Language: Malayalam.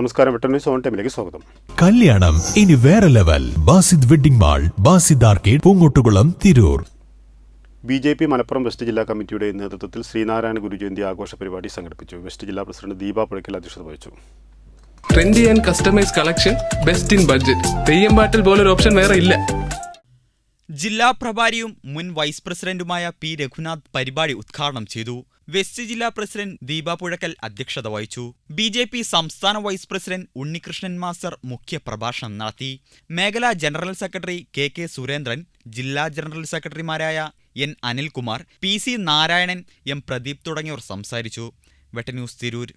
നമസ്കാരം ന്യൂസ് ഓൺ ടൈമിലേക്ക് സ്വാഗതം. കല്യാണം ഇനി വേറെ level. Basid wedding mall Basid arcade Poongottukulam Tirur. B J P Malappuram west ജില്ലാ കമ്മിറ്റിയുടെ നേതൃത്വത്തിൽ ശ്രീനാരായണ ഗുരുജയന്തി ആഘോഷ പരിപാടി സംഘടിപ്പിച്ചു. വെസ്റ്റ് ജില്ലാ പ്രസിഡന്റ് ദീപ പുഴയ്ക്കൽ അധ്യക്ഷത വഹിച്ചു. Trendy and customise collection best in budget. Theyyam പാട്ടിൽ പോലൊരു ഓപ്ഷൻ വേറെ ഇല്ല. ജില്ലാ പ്രഭാരിയും മുൻ വൈസ് പ്രസിഡന്റുമായ പി രഘുനാഥ് പരിപാടി ഉദ്ഘാടനം ചെയ്തു. വെസ്റ്റ് ജില്ലാ പ്രസിഡന്റ് ദീപ പുഴക്കൽ അധ്യക്ഷത വഹിച്ചു. ബി ജെ പി സംസ്ഥാന വൈസ് പ്രസിഡന്റ് ഉണ്ണികൃഷ്ണൻ മാസ്റ്റർ മുഖ്യ പ്രഭാഷണം നടത്തി. മേഖലാ general secretary K K Surendran ജില്ലാ ജനറൽ സെക്രട്ടറിമാരായ N Anilkumar P C Narayanan M Pradeep തുടങ്ങിയവർ സംസാരിച്ചു. വെട്ടന്യൂസ് തിരൂർ